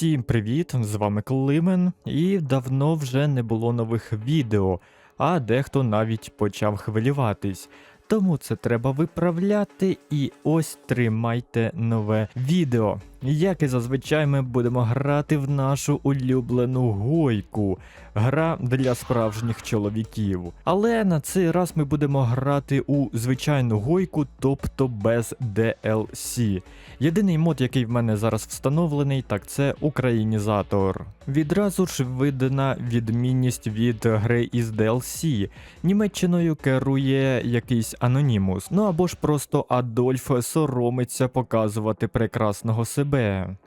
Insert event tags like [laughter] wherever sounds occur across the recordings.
Всім привіт! З вами Климен, і давно вже не було нових відео, а дехто навіть почав хвилюватись. Тому це треба виправляти, і ось тримайте нове відео. Як і зазвичай, ми будемо грати в нашу улюблену гойку. Гра для справжніх чоловіків. Але на цей раз ми будемо грати у звичайну гойку, тобто без DLC. Єдиний мод, який в мене зараз встановлений, так це українізатор. Відразу ж видана відмінність від гри із DLC. Німеччиною керує якийсь анонімус, ну або ж просто Адольф соромиться показувати прекрасного себе.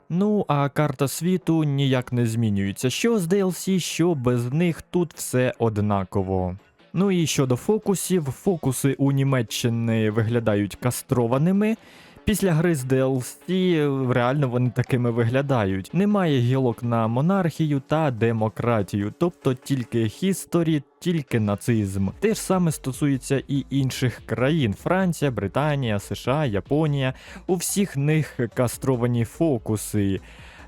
Ну а карта світу ніяк не змінюється. Що з DLC, що без них тут все однаково. Ну і щодо фокусів, фокуси у Німеччини виглядають кастрованими. Після гри з DLC реально вони такими виглядають. Немає гілок на монархію та демократію, тобто тільки хісторі, тільки нацизм. Те ж саме стосується і інших країн: Франція, Британія, США, Японія. У всіх них кастровані фокуси.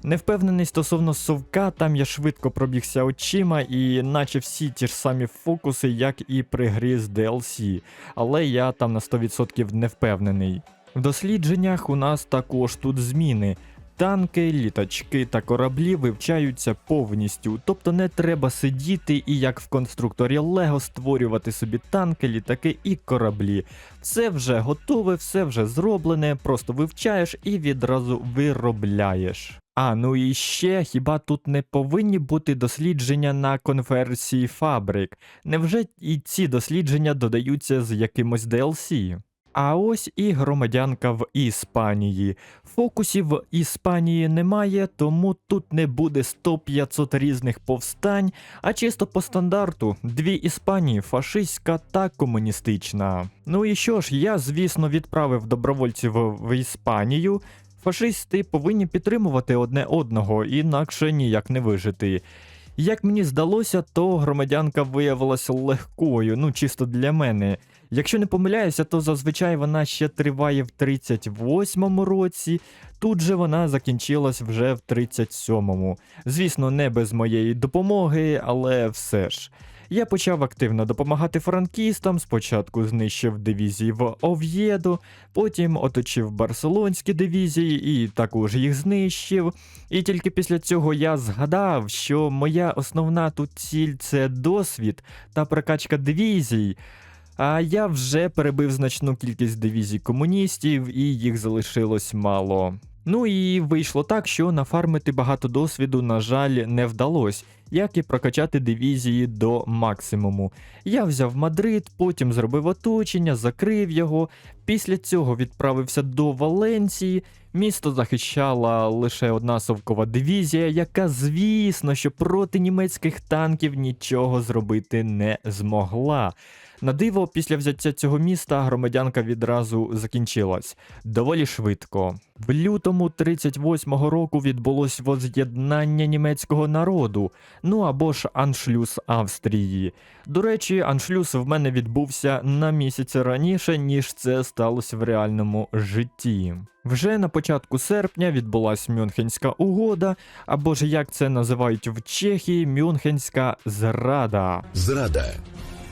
Не впевнений стосовно совка, там я швидко пробігся очима, і наче всі ті ж самі фокуси, як і при грі з DLC, але я там на 100% не впевнений. В дослідженнях у нас також тут зміни. Танки, літачки та кораблі вивчаються повністю, тобто не треба сидіти і як в конструкторі Лего створювати собі танки, літаки і кораблі. Все вже готове, все вже зроблене, просто вивчаєш і відразу виробляєш. А ну і ще хіба тут не повинні бути дослідження на конверсії фабрик? Невже і ці дослідження додаються з якимось DLC? А ось і громадянка в Іспанії. Фокусів в Іспанії немає, тому тут не буде 100-500 різних повстань, а чисто по стандарту дві Іспанії фашистська та комуністична. Ну і що ж, я, звісно, відправив добровольців в Іспанію. Фашисти повинні підтримувати одне одного, інакше ніяк не вижити. Як мені здалося, то громадянка виявилася легкою, ну чисто для мене. Якщо не помиляюся, то зазвичай вона ще триває в 38-му році, тут же вона закінчилась вже в 37-му. Звісно, не без моєї допомоги, але все ж. Я почав активно допомагати франкістам, спочатку знищив дивізії в Ов'єду, потім оточив барселонські дивізії і також їх знищив. І тільки після цього я згадав, що моя основна тут ціль це досвід та прокачка дивізій. А я вже перебив значну кількість дивізій комуністів, і їх залишилось мало. Ну і вийшло так, що нафармити багато досвіду, на жаль, не вдалося, як і прокачати дивізії до максимуму. Я взяв Мадрид, потім зробив оточення, закрив його. Після цього відправився до Валенції. Місто захищала лише одна совкова дивізія, яка, звісно, що проти німецьких танків нічого зробити не змогла. На диво, після взяття цього міста громадянка відразу закінчилась доволі швидко. В лютому 38-го року відбулось воз'єднання німецького народу, ну або ж аншлюз Австрії. До речі, аншлюз в мене відбувся на місяць раніше, ніж це сталося в реальному житті. Вже на початку серпня відбулась Мюнхенська угода, або ж як це називають в Чехії, Мюнхенська зрада. Зрада.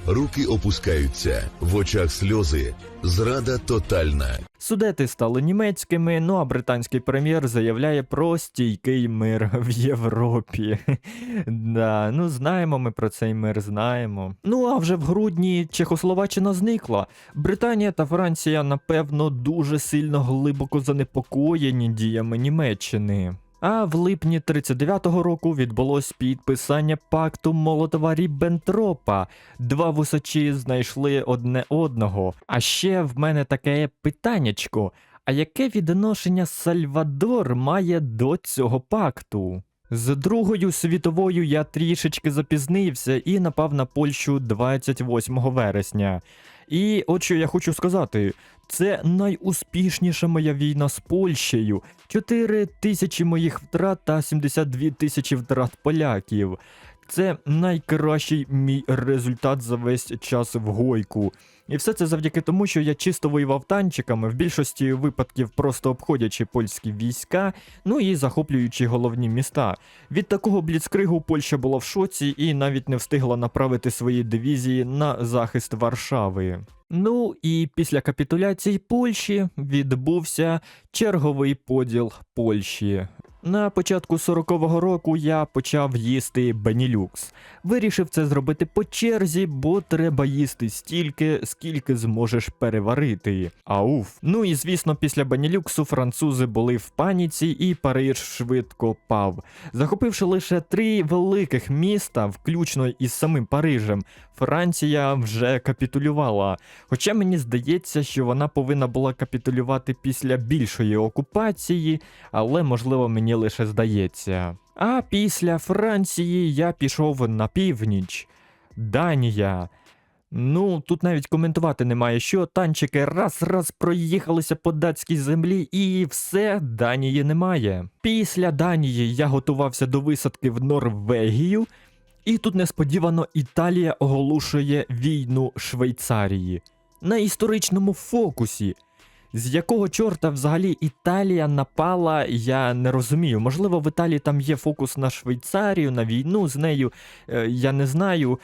Руки опускаються, в очах сльози. Зрада тотальна. Судети стали німецькими, ну а британський прем'єр заявляє про стійкий мир в Європі. [laughs] да, ну знаємо ми про цей мир, знаємо. Ну а вже в грудні Чехословаччина зникла. Британія та Франція, напевно, дуже сильно глибоко занепокоєні діями Німеччини. А в липні 39-го року відбулось підписання пакту Молотова Ріббентропа. Два вусачі знайшли одне одного. А ще в мене таке питаннячко. А яке відношення Сальвадор має до цього пакту? З Другою світовою я трішечки запізнився і напав на Польщу 28 вересня. І от що я хочу сказати, це найуспішніша моя війна з Польщею. 4 тисячі моїх втрат та 72 тисячі втрат поляків. Це найкращий мій результат за весь час в гойку. І все це завдяки тому, що я чисто воював танчиками, в більшості випадків просто обходячи польські війська, ну і захоплюючи головні міста. Від такого бліцкригу Польща була в шоці і навіть не встигла направити свої дивізії на захист Варшави. Ну і після капітуляції Польщі відбувся черговий поділ Польщі. На початку 40-го року я почав їсти Бенілюкс. Вирішив це зробити по черзі, бо треба їсти стільки, скільки зможеш переварити. Ауф. Ну і звісно, після Бенілюксу французи були в паніці, і Париж швидко пав. Захопивши лише три великих міста, включно із самим Парижем, Франція вже капітулювала. Хоча мені здається, що вона повинна була капітулювати після більшої окупації, але можливо мені лише здається. А після Франції я пішов на північ. Данія. Ну, тут навіть коментувати немає, що танчики раз-раз проїхалися по датській землі, і все, Данії немає. Після Данії я готувався до висадки в Норвегію, і тут несподівано Італія оголошує війну Швейцарії на історичному фокусі. З якого чорта взагалі Італія напала, я не розумію. Можливо, в Італії там є фокус на Швейцарію, на війну з нею, е, я не знаю.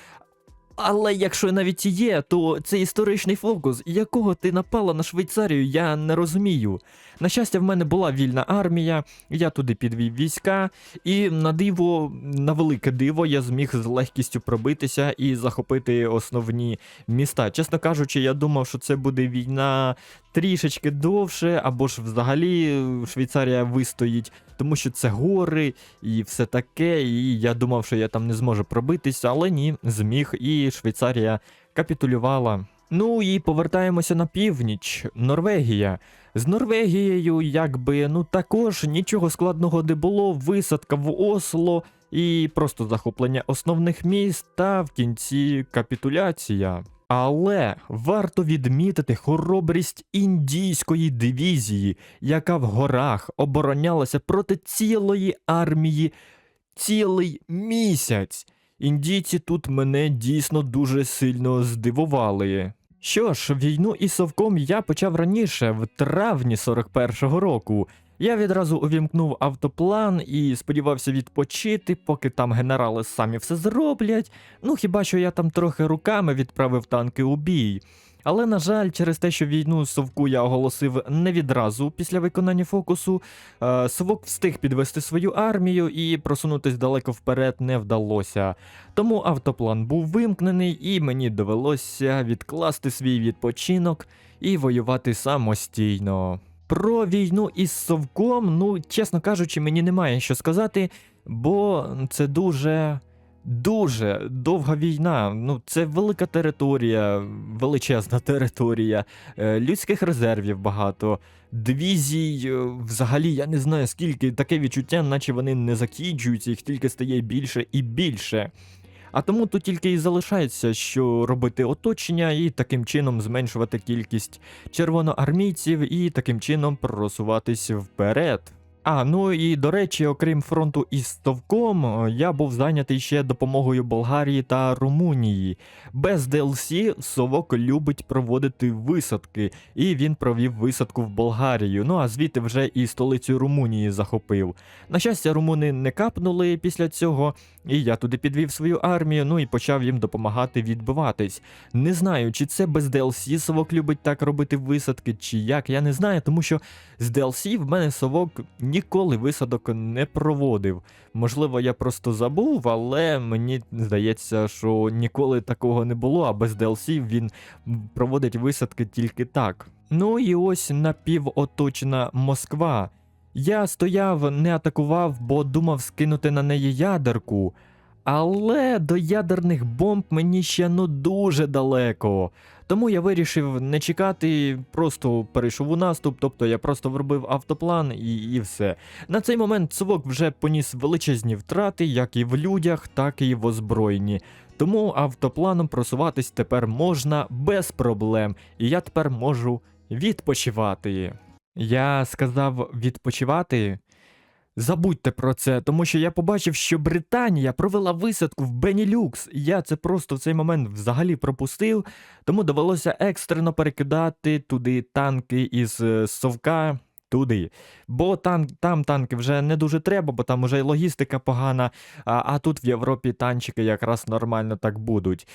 Але якщо навіть і є, то це історичний фокус, якого ти напала на Швейцарію, я не розумію. На щастя, в мене була вільна армія, я туди підвів війська, і на диво, на велике диво, я зміг з легкістю пробитися і захопити основні міста. Чесно кажучи, я думав, що це буде війна трішечки довше, або ж взагалі Швейцарія вистоїть, тому що це гори і все таке. І я думав, що я там не зможу пробитися, але ні, зміг, і Швейцарія капітулювала. Ну і повертаємося на північ. Норвегія. З Норвегією, якби, ну також нічого складного не було. Висадка в Осло і просто захоплення основних міст та в кінці капітуляція. Але варто відмітити хоробрість індійської дивізії, яка в горах оборонялася проти цілої армії цілий місяць. Індійці тут мене дійсно дуже сильно здивували. Що ж, війну із совком я почав раніше, в травні 41-го року. Я відразу увімкнув автоплан і сподівався відпочити, поки там генерали самі все зроблять. Ну хіба що я там трохи руками відправив танки у бій. Але, на жаль, через те, що війну совку я оголосив не відразу після виконання фокусу, е, совок встиг підвести свою армію і просунутись далеко вперед не вдалося. Тому автоплан був вимкнений, і мені довелося відкласти свій відпочинок і воювати самостійно. Про війну із совком, ну, чесно кажучи, мені немає що сказати, бо це дуже. Дуже довга війна. Ну, це велика територія, величезна територія, е, людських резервів багато, дивізій, е, взагалі, я не знаю скільки, таке відчуття, наче вони не закінчуються, їх тільки стає більше і більше. А тому тут тільки і залишається, що робити оточення і таким чином зменшувати кількість червоноармійців і таким чином просуватись вперед. А, ну і до речі, окрім фронту із Стовком, е, я був зайнятий ще допомогою Болгарії та Румунії. Без DLC Совок любить проводити висадки, і він провів висадку в Болгарію. Ну а звідти вже і столицю Румунії захопив. На щастя, румуни не капнули після цього, і я туди підвів свою армію, ну і почав їм допомагати відбиватись. Не знаю, чи це без DLC Совок любить так робити висадки, чи як, я не знаю, тому що з DLC в мене Совок ніколи висадок не проводив. Можливо, я просто забув, але мені здається, що ніколи такого не було, а без DLC він проводить висадки тільки так. Ну і ось напівоточена Москва. Я стояв, не атакував, бо думав скинути на неї ядерку. Але до ядерних бомб мені ще ну дуже далеко. Тому я вирішив не чекати, просто перейшов у наступ, тобто я просто вробив автоплан і, і все. На цей момент Цвок вже поніс величезні втрати, як і в людях, так і в озброєнні. Тому автопланом просуватись тепер можна без проблем, і я тепер можу відпочивати. Я сказав відпочивати. Забудьте про це, тому що я побачив, що Британія провела висадку в Бенілюкс. Я це просто в цей момент взагалі пропустив, тому довелося екстрено перекидати туди танки із е, совка. Туди. Бо там, там танки вже не дуже треба, бо там уже й логістика погана, а, а тут в Європі танчики якраз нормально так будуть.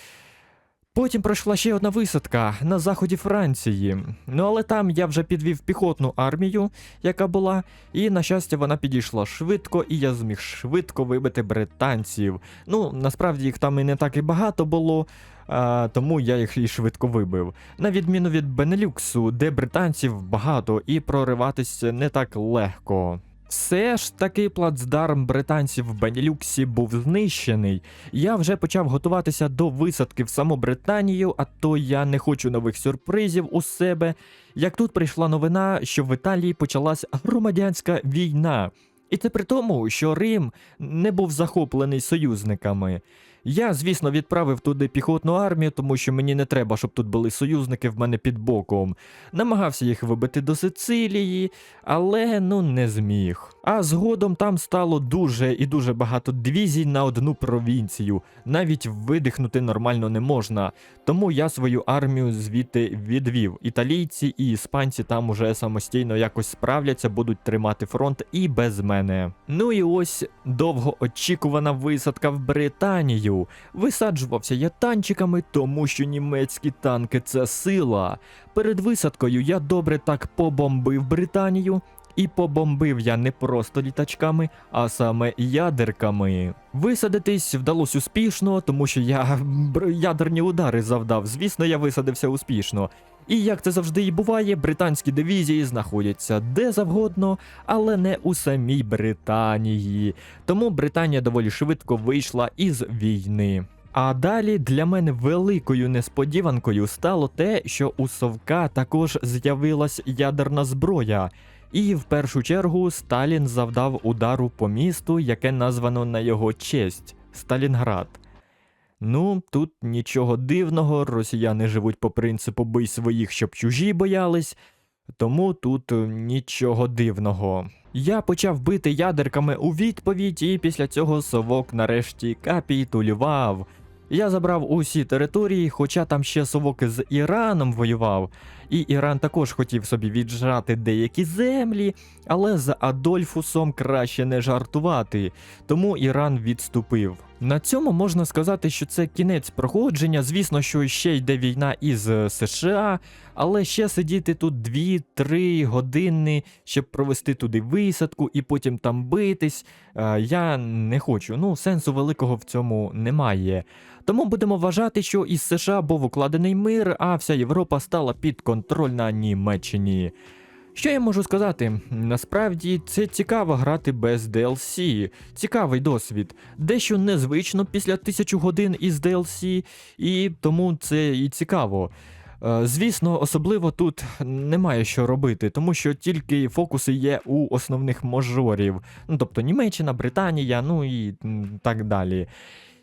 Потім пройшла ще одна висадка на заході Франції. Ну але там я вже підвів піхотну армію, яка була, і на щастя вона підійшла швидко, і я зміг швидко вибити британців. Ну, насправді їх там і не так і багато було, а, тому я їх і швидко вибив. На відміну від Бенелюксу, де британців багато і прориватися не так легко. Все ж таки плацдарм британців в Бенілюксі був знищений. Я вже почав готуватися до висадки в саму Британію, а то я не хочу нових сюрпризів у себе. Як тут прийшла новина, що в Італії почалась громадянська війна. І це при тому, що Рим не був захоплений союзниками. Я, звісно, відправив туди піхотну армію, тому що мені не треба, щоб тут були союзники в мене під боком. Намагався їх вибити до Сицилії, але ну не зміг. А згодом там стало дуже і дуже багато дивізій на одну провінцію. Навіть видихнути нормально не можна. Тому я свою армію звідти відвів. Італійці і іспанці там уже самостійно якось справляться, будуть тримати фронт і без мене. Ну і ось довгоочікувана висадка в Британію. Висаджувався я танчиками, тому що німецькі танки це сила. Перед висадкою я добре так побомбив Британію. І побомбив я не просто літачками, а саме ядерками. Висадитись вдалося успішно, тому що я ядерні удари завдав. Звісно, я висадився успішно. І як це завжди і буває, британські дивізії знаходяться де завгодно, але не у самій Британії. Тому Британія доволі швидко вийшла із війни. А далі для мене великою несподіванкою стало те, що у Совка також з'явилась ядерна зброя. І в першу чергу Сталін завдав удару по місту, яке названо на його честь Сталінград. Ну, тут нічого дивного, росіяни живуть по принципу бий своїх, щоб чужі боялись, тому тут е, нічого дивного. Я почав бити ядерками у відповідь, і після цього совок нарешті капітулював. Я забрав усі території, хоча там ще совок з Іраном воював, і Іран також хотів собі віджати деякі землі, але з Адольфусом краще не жартувати, тому Іран відступив. На цьому можна сказати, що це кінець проходження. Звісно, що ще йде війна із США, але ще сидіти тут 2-3 години, щоб провести туди висадку і потім там битись. е, Я не хочу. Ну, сенсу великого в цьому немає. Тому будемо вважати, що із США був укладений мир, а вся Європа стала підконтрольна Німеччині. Що я можу сказати? Насправді це цікаво грати без DLC. Цікавий досвід. Дещо незвично після тисячу годин із DLC, і тому це і цікаво. Е, Звісно, особливо тут немає що робити, тому що тільки фокуси є у основних мажорів. Ну тобто Німеччина, Британія, ну і так далі.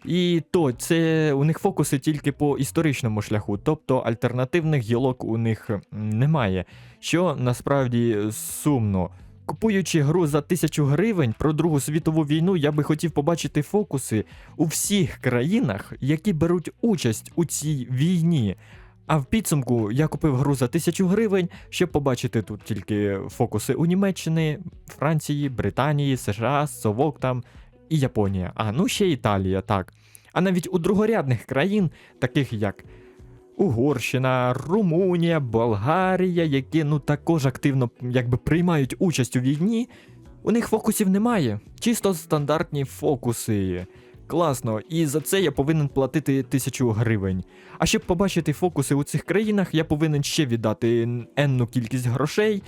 І то це у них фокуси тільки по історичному шляху, тобто альтернативних гілок у них немає, що насправді сумно. Купуючи гру за тисячу гривень про Другу світову війну, я би хотів побачити фокуси у всіх країнах, які беруть участь у цій війні. А в підсумку я купив гру за тисячу гривень, щоб побачити тут тільки фокуси у Німеччини, Франції, Британії, США, Совок там і Японія. А ну ще Італія, так. А навіть у другорядних країн, таких як Угорщина, Румунія, Болгарія, які ну також активно якби приймають участь у війні, у них фокусів немає. Чисто стандартні фокуси. Класно, і за це я повинен платити тисячу гривень. А щоб побачити фокуси у цих країнах, я повинен ще віддати енну кількість грошей,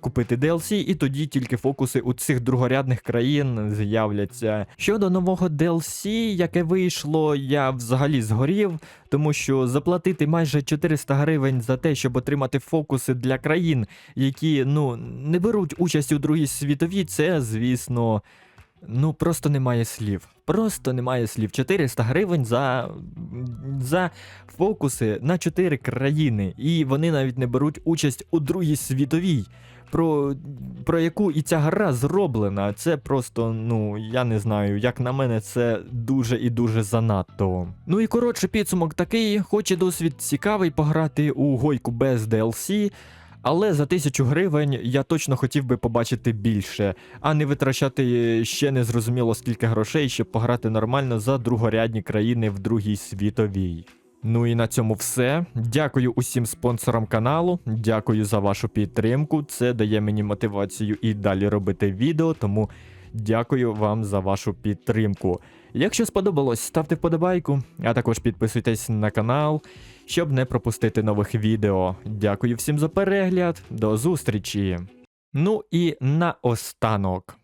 купити DLC, і тоді тільки фокуси у цих другорядних країн з'являться. Щодо нового DLC, яке вийшло, я взагалі згорів, тому що заплатити майже 400 гривень за те, щоб отримати фокуси для країн, які ну не беруть участь у Другій світовій, це, звісно. Ну, просто немає слів. Просто немає слів. 400 гривень за, за фокуси на 4 країни. І вони навіть не беруть участь у Другій світовій. про, про яку і ця гра зроблена. Це просто, ну, я не знаю, як на мене, це дуже і дуже занадто. Ну і коротше, підсумок такий, хоч і досвід цікавий пограти у гойку без DLC. Але за тисячу гривень я точно хотів би побачити більше, а не витрачати ще незрозуміло скільки грошей, щоб пограти нормально за другорядні країни в другій світовій. Ну і на цьому все. Дякую усім спонсорам каналу. Дякую за вашу підтримку. Це дає мені мотивацію і далі робити відео, тому дякую вам за вашу підтримку. Якщо сподобалось, ставте вподобайку, а також підписуйтесь на канал, щоб не пропустити нових відео. Дякую всім за перегляд. До зустрічі. Ну і наостанок.